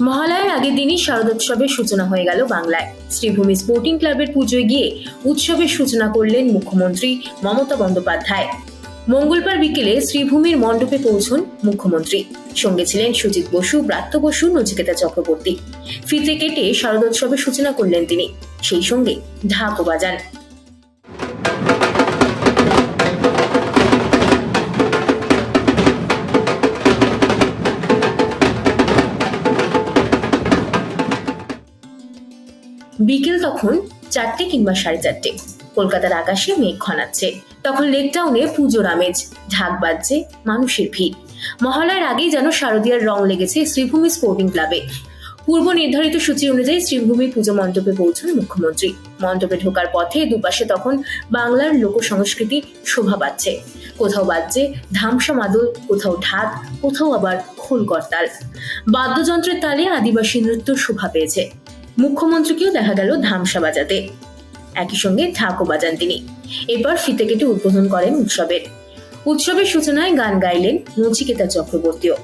মহালয়ার আগের দিনই শারদোৎসবের সূচনা হয়ে গেল বাংলায়। শ্রীভূমি স্পোর্টিং ক্লাবের পুজোয় গিয়ে উৎসবের সূচনা করলেন মুখ্যমন্ত্রী মমতা বন্দ্যোপাধ্যায়। মঙ্গলবার বিকেলে শ্রীভূমির মণ্ডপে পৌঁছন মুখ্যমন্ত্রী। সঙ্গে ছিলেন সুজিত বসু, ব্রাত্য বসু নচিকেতা চক্রবর্তী। ফিতে কেটে শারদোৎসবের সূচনা করলেন তিনি। সেই সঙ্গে ঢাকও বাজান। বিকেল তখন চারটে কিংবা সাড়ে চারটে। কলকাতার আকাশে মেঘ খনাচ্ছে তখন লেক টাউনে পুজোর আমেজ, ঢাক বাজছে, মানুষের ভিড়। মহালয়ার আগেই যেন শারদীয়ার রং লেগেছে শ্রীভূমি স্পোর্টিং ক্লাবে পূর্ব নির্ধারিত সূচি অনুযায়ী শ্রীভূমি পুজো মণ্ডপে পৌঁছন মুখ্যমন্ত্রী। মণ্ডপে ঢোকার পথে দুপাশে তখন বাংলার লোক সংস্কৃতি শোভা পাচ্ছে। কোথাও বাজছে ধামসা মাদল, কোথাও ঢাক, কোথাও আবার খোল করতাল বাদ্যযন্ত্রের তালে আদিবাসী নৃত্য শোভা পেয়েছে। মুখ্যমন্ত্রীকেও দেখা গেল ধামসা বাজাতে। একই সঙ্গে ঢাকও বাজান তিনি। এরপর ফিতে কেটে উদ্বোধন করেন উৎসবের। উৎসবের সূচনায় গান গাইলেন নচিকেতা চক্রবর্তীও।